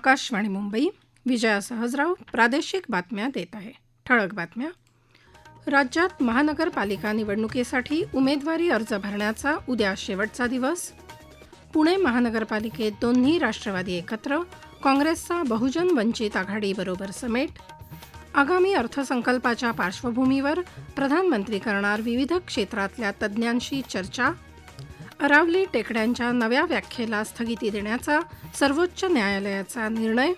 आकाशवाणी मुंबई विजया सहजराव प्रादेशिक बातम्या देत आहे. ठळक बातम्या. राज्यात महानगरपालिका निवडणुकीसाठी उमेदवारी अर्ज भरण्याचा उद्या शेवटचा दिवस. पुणे महानगरपालिकेत दोन्ही राष्ट्रवादी एकत्र काँग्रेसचा बहुजन वंचित आघाडीबरोबर समेट. आगामी अर्थसंकल्पाच्या पार्श्वभूमीवर प्रधानमंत्री करणार विविध क्षेत्रातल्या तज्ज्ञांशी चर्चा अरावली टेकड्यांच्या नव्या व्याख्येला स्थगिती देण्याचा सर्वोच्च न्यायालयाचा निर्णय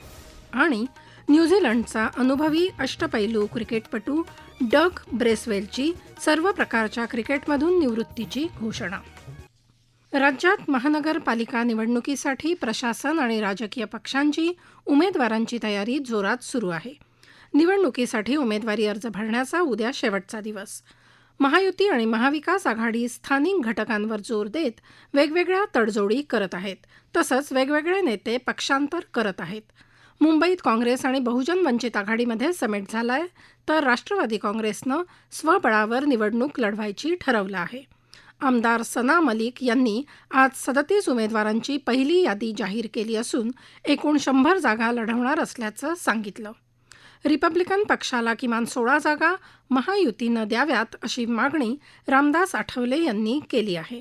आणि न्यूझीलंडचा अनुभवी अष्टपैलू क्रिकेटपटू डग ब्रेसवेलची सर्व प्रकारच्या क्रिकेटमधून निवृत्तीची घोषणा. राज्यात महानगरपालिका निवडणुकीसाठी प्रशासन आणि राजकीय पक्षांची उमेदवारांची तयारी जोरात सुरू आहे. निवडणुकीसाठी उमेदवारी अर्ज भरण्याचा उद्या शेवटचा दिवस. महायुती आणि महाविकास आघाडी स्थानिक घटकांवर जोर देत वेगवेगळ्या तडजोडी करत आहेत. तसंच वेगवेगळे नेते पक्षांतर करत आहेत. मुंबईत काँग्रेस आणि बहुजन वंचित आघाडीमध्ये समेट झालाय तर राष्ट्रवादी काँग्रेसनं स्वबळावर निवडणूक लढवायची ठरवलं आहे. आमदार सना मलिक यांनी आज सदतीस उमेदवारांची पहिली यादी जाहीर केली असून एकूण शंभर जागा लढवणार असल्याचं सांगितलं. रिपब्लिकन पक्षाला किमान सोळा जागा महायुतीनं द्याव्यात अशी मागणी रामदास आठवले यांनी केली आहे.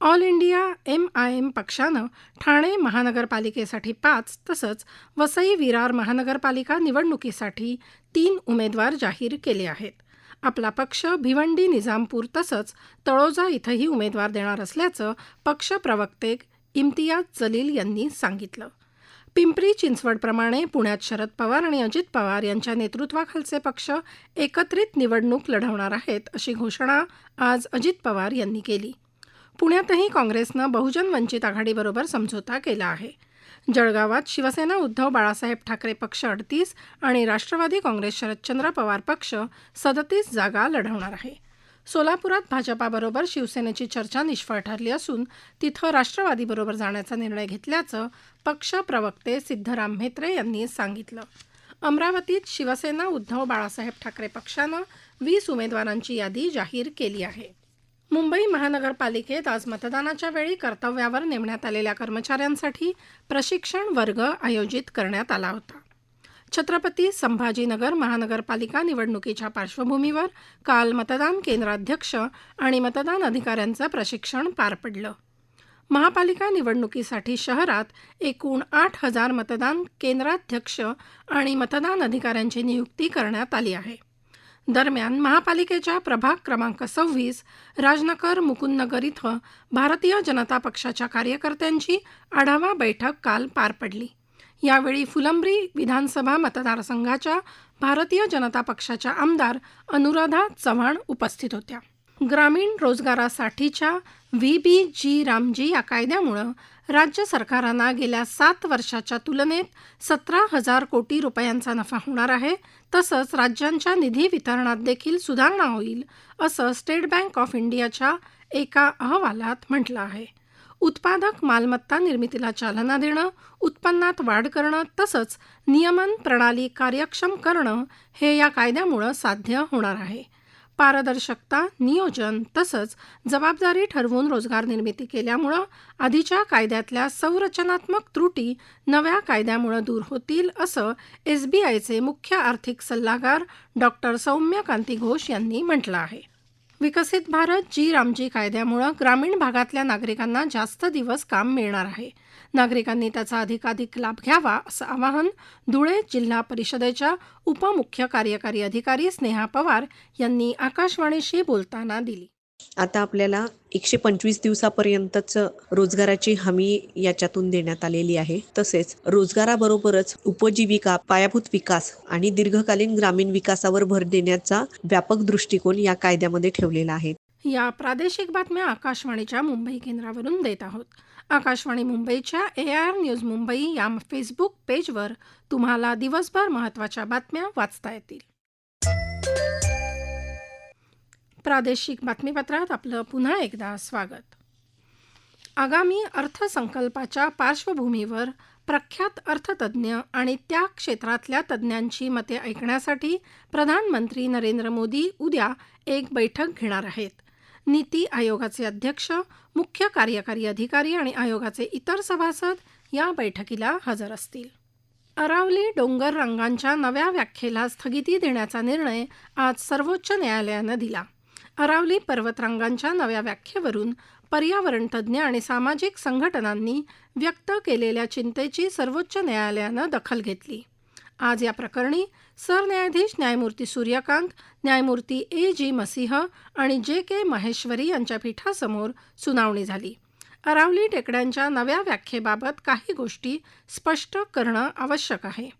All India M I M पक्षानं ठाणे महानगरपालिकेसाठी पाच तसंच वसई विरार महानगरपालिका निवडणुकीसाठी तीन उमेदवार जाहीर केले आहेत. आपला पक्ष भिवंडी निजामपूर तसंच तळोजा इथंही उमेदवार देणार असल्याचं पक्ष प्रवक्ते इम्तियाज जलील यांनी सांगितलं. पिंपरी चिंचवडप्रमाणे पुण्यात शरद पवार आणि अजित पवार यांच्या नेतृत्वाखालचे पक्ष एकत्रित निवडणूक लढवणार आहेत अशी घोषणा आज अजित पवार यांनी केली. पुण्यातही काँग्रेसनं बहुजन वंचित आघाडीबरोबर समझोता केला आहे. जळगावात शिवसेना उद्धव बाळासाहेब ठाकरे पक्ष अडतीस आणि राष्ट्रवादी काँग्रेस शरदचंद्र पवार पक्ष सदतीस जागा लढवणार आहे. सोलापुरात भाजपाबरोबर शिवसेनेची चर्चा निष्फळ ठरली असून तिथं राष्ट्रवादीबरोबर जाण्याचा निर्णय घेतल्याचं पक्ष प्रवक्ते सिद्धराम म्हेत्रे यांनी सांगितलं. अमरावतीत शिवसेना उद्धव बाळासाहेब ठाकरे पक्षानं वीस उमेदवारांची यादी जाहीर केली आहे. मुंबई महानगरपालिकेत आज मतदानाच्या वेळी कर्तव्यावर नेमण्यात आलेल्या कर्मचाऱ्यांसाठी प्रशिक्षण वर्ग आयोजित करण्यात आला होता. छत्रपती संभाजीनगर महानगरपालिका निवडणुकीच्या पार्श्वभूमीवर काल मतदान केंद्राध्यक्ष आणि मतदान अधिकाऱ्यांचं प्रशिक्षण पार पडलं. महापालिका निवडणुकीसाठी शहरात एकूण आठ हजार मतदान केंद्राध्यक्ष आणि मतदान अधिकाऱ्यांची नियुक्ती करण्यात आली आहे. दरम्यान महापालिकेच्या प्रभाग क्रमांक सव्वीस राजनगर मुकुंदनगर इथं भारतीय जनता पक्षाच्या कार्यकर्त्यांची आढावा बैठक काल पार पडली. यावेळी फुलंब्री विधानसभा मतदारसंघाच्या भारतीय जनता पक्षाच्या आमदार अनुराधा चव्हाण उपस्थित होत्या. ग्रामीण रोजगारासाठीच्या व्ही. बी. जी. रामजी या कायद्यामुळं राज्य सरकारांना गेल्या सात वर्षाच्या तुलनेत सतरा हजार कोटी रुपयांचा नफा होणार आहे. तसंच राज्यांच्या निधी वितरणात देखील सुधारणा होईल असं स्टेट बँक ऑफ इंडियाच्या एका अहवालात म्हटलं आहे. उत्पादक मालमत्ता निर्मितीला चालना देणं उत्पन्नात वाढ करणं तसंच नियमन प्रणाली कार्यक्षम करणं हे या कायद्यामुळं साध्य होणार आहे. पारदर्शकता नियोजन तसंच जबाबदारी ठरवून रोजगार निर्मिती केल्यामुळं आधीच्या कायद्यातल्या संरचनात्मक त्रुटी नव्या कायद्यामुळं दूर होतील असं एसबीआयचे मुख्य आर्थिक सल्लागार डॉक्टर सौम्य कांती घोष यांनी म्हटलं आहे. विकसित भारत जी रामजी कायद्यामुळं ग्रामीण भागातल्या नागरिकांना जास्त दिवस काम मिळणार आहे. नागरिकांनी त्याचा अधिकाधिक लाभ घ्यावा असं आवाहन धुळे जिल्हा परिषदेच्या उपमुख्य कार्यकारी अधिकारी स्नेहा पवार यांनी आकाशवाणीशी बोलताना दिली. आता आपल्याला एकशे पंचवीस दिवसापर्यंतच रोजगाराची हमी याच्यातून देण्यात आलेली आहे. तसेच रोजगाराबरोबरच उपजीविका पायाभूत विकास आणि दीर्घकालीन ग्रामीण विकासावर भर देण्याचा व्यापक दृष्टिकोन या कायद्यामध्ये ठेवलेला आहे. या प्रादेशिक बातम्या आकाशवाणीच्या मुंबई केंद्रावरून देत आहोत. आकाशवाणी मुंबईच्या ए आर न्यूज मुंबई या फेसबुक पेजवर तुम्हाला दिवसभर महत्त्वाच्या बातम्या वाचता येतील. प्रादेशिक बातमीपत्रात आपलं पुन्हा एकदा स्वागत. आगामी अर्थसंकल्पाच्या पार्श्वभूमीवर प्रख्यात अर्थतज्ज्ञ आणि त्या क्षेत्रातल्या तज्ज्ञांची मते ऐकण्यासाठी प्रधानमंत्री नरेंद्र मोदी उद्या एक बैठक घेणार आहेत. नीती आयोगाचे अध्यक्ष मुख्य कार्यकारी अधिकारी आणि आयोगाचे इतर सभासद या बैठकीला हजर असतील. अरावली डोंगर रंगांच्या नव्या व्याख्येला स्थगिती देण्याचा निर्णय आज सर्वोच्च न्यायालयानं दिला. अरावली पर्वतरांगांच्या नव्या व्याख्येवरून पर्यावरण तज्ज्ञ आणि सामाजिक संघटनांनी व्यक्त केलेल्या चिंतेची सर्वोच्च न्यायालयानं दखल घेतली. आज या प्रकरणी सरन्यायाधीश न्यायमूर्ती सूर्यकांत न्यायमूर्ती ए जी मसिंह आणि जे के महेश्वरी यांच्या पीठासमोर सुनावणी झाली. अरावली टेकड्यांच्या नव्या व्याख्येबाबत काही गोष्टी स्पष्ट करणं आवश्यक आहे.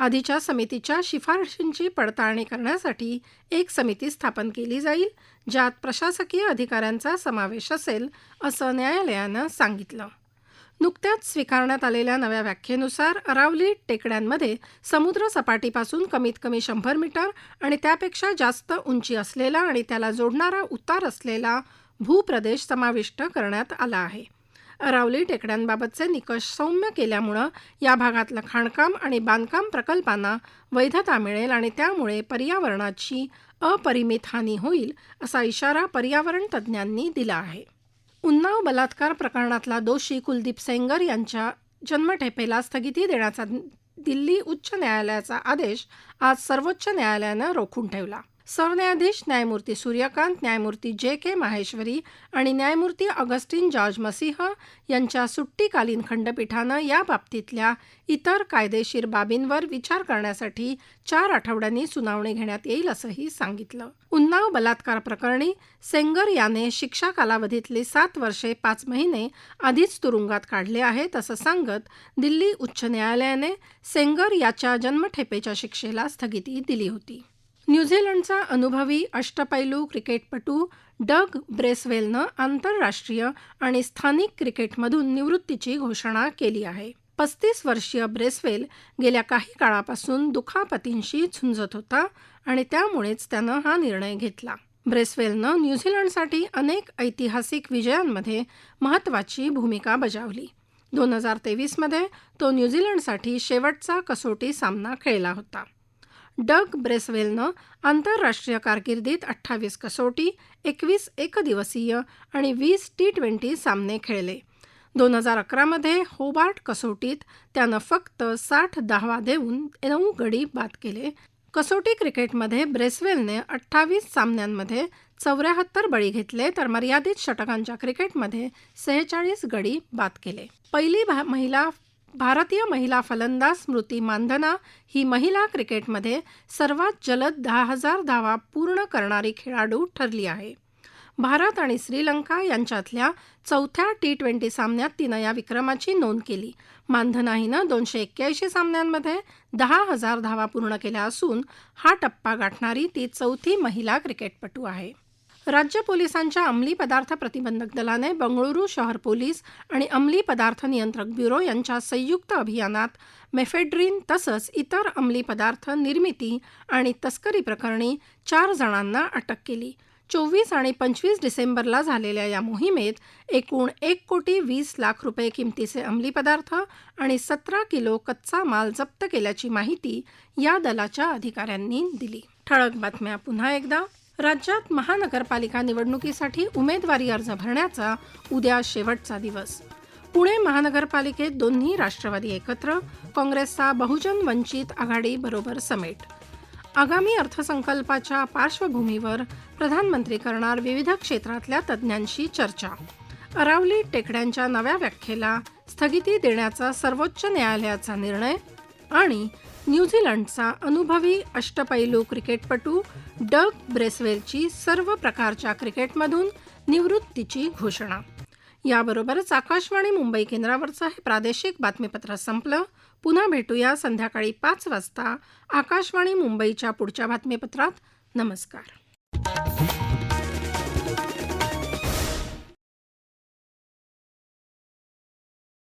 आधीच्या समितीच्या शिफारशींची पडताळणी करण्यासाठी एक समिती स्थापन केली जाईल ज्यात प्रशासकीय अधिकाऱ्यांचा समावेश असेल असं न्यायालयानं सांगितलं. नुकत्याच स्वीकारण्यात आलेल्या नव्या व्याख्येनुसार अरावली टेकड्यांमध्ये समुद्र सपाटीपासून कमीत कमी शंभर मीटर आणि त्यापेक्षा जास्त उंची असलेला आणि त्याला जोडणारा उतार असलेला भूप्रदेश समाविष्ट करण्यात आला आहे. अरावली टेकड्यांबाबतचे निकष सौम्य केल्यामुळं या भागातलं खाणकाम आणि बांधकाम प्रकल्पांना वैधता मिळेल आणि त्यामुळे पर्यावरणाची अपरिमित हानी होईल असा इशारा पर्यावरण तज्ज्ञांनी दिला आहे. उन्नाव बलात्कार प्रकरणातला दोषी कुलदीप सेंगर यांच्या जन्मठेपेला स्थगिती देण्याचा दिल्ली उच्च न्यायालयाचा आदेश आज सर्वोच्च न्यायालयानं रोखून ठेवला. सरन्यायाधीश न्यायमूर्ती सूर्यकांत न्यायमूर्ती जे के माहेश्वरी आणि न्यायमूर्ती ऑगस्टिन जॉर्ज मसिह यांच्या सुट्टीकालीन खंडपीठानं या बाबतीतल्या इतर कायदेशीर बाबींवर विचार करण्यासाठी चार आठवड्यांनी सुनावणी घेण्यात येईल असंही सांगितलं. उन्नाव बलात्कार प्रकरणी सेंगर याने शिक्षा कालावधीतले सात वर्षे पाच महिने आधीच तुरुंगात काढले आहेत असं सांगत दिल्ली उच्च न्यायालयाने सेंगर याच्या जन्मठेपेच्या शिक्षेला स्थगिती दिली होती. न्यूझीलंडचा अनुभवी अष्टपैलू क्रिकेटपटू डग ब्रेसवेलनं आंतरराष्ट्रीय आणि स्थानिक क्रिकेटमधून निवृत्तीची घोषणा केली आहे. पस्तीस वर्षीय ब्रेसवेल गेल्या काही काळापासून दुखापतींशी झुंजत होता आणि त्यामुळेच त्यानं हा निर्णय घेतला. ब्रेसवेलनं न्यूझीलंडसाठी अनेक ऐतिहासिक विजयांमध्ये महत्त्वाची भूमिका बजावली. दोन हजार तेवीसमध्ये तो न्यूझीलंडसाठी शेवटचा कसोटी सामना खेळला होता. डग ब्रेसवेलनं आंतरराष्ट्रीय कारकिर्दीत अठ्ठावीस कसोटी एकवीस एकदिवसीय आणि वीस टी ट्वेंटी सामने खेळले. दोन हजार अकरामध्ये होबार्ट कसोटीत त्यानं फक्त साठ दहावा देऊन नऊ गडी बाद केले. कसोटी क्रिकेटमध्ये ब्रेसवेलने अठ्ठावीस सामन्यांमध्ये चौऱ्याहत्तर बळी घेतले तर मर्यादित षटकांच्या क्रिकेटमध्ये सेहेचाळीस गडी बाद केले. पहिली भा महिला भारतीय महिला फलंदाज स्मृती मानधना ही महिला क्रिकेटमध्ये सर्वात जलद दहा हजार धावा पूर्ण करणारी खेळाडू ठरली आहे. भारत आणि श्रीलंका यांच्यातल्या चौथ्या टी ट्वेंटी सामन्यात तिनं या विक्रमाची नोंद केली. मानधना हिनं दोनशे एक्क्याऐंशी सामन्यांमध्ये दहा हजार धावा पूर्ण केल्या असून हा टप्पा गाठणारी ती चौथी महिला क्रिकेटपटू आहे. राज्य पोलिसांच्या अंमली पदार्थ प्रतिबंधक दलाने बंगळुरू शहर पोलीस आणि अंमली पदार्थ नियंत्रक ब्युरो यांच्या संयुक्त अभियानात मेफेड्रीन तसंच इतर अंमली पदार्थ निर्मिती आणि तस्करी प्रकरणी चार जणांना अटक केली. चोवीस आणि पंचवीस डिसेंबरला झालेल्या या मोहिमेत एकूण एक कोटी वीस लाख रुपये किमतीचे अंमली पदार्थ आणि सतरा किलो कच्चा माल जप्त केल्याची माहिती या दलाच्या अधिकाऱ्यांनी दिली. ठळक बातम्या पुन्हा एकदा. राज्यात महानगरपालिका निवडणुकीसाठी उमेदवारी अर्ज भरण्याचा उद्या शेवटचा दिवस. पुणे महानगरपालिकेत दोन्ही राष्ट्रवादी एकत्र काँग्रेसचा बहुजन वंचित आघाडी बरोबर समेट. आगामी अर्थसंकल्पाच्या पार्श्वभूमीवर प्रधानमंत्री करणार विविध क्षेत्रातल्या तज्ज्ञांशी चर्चा. अरावली टेकड्यांच्या नव्या व्याख्येला स्थगिती देण्याचा सर्वोच्च न्यायालयाचा निर्णय आणि न्यूझीलंडचा अनुभवी अष्टपैलू क्रिकेटपटू डग ब्रेसवेलची सर्व प्रकारच्या क्रिकेटमधून निवृत्तीची घोषणा. याबरोबरच आकाशवाणी मुंबई केंद्रावरचं हे प्रादेशिक बातमीपत्र संपलं. पुन्हा भेटूया संध्याकाळी पाच वाजता आकाशवाणी मुंबईच्या पुढच्या बातमीपत्रात. नमस्कार.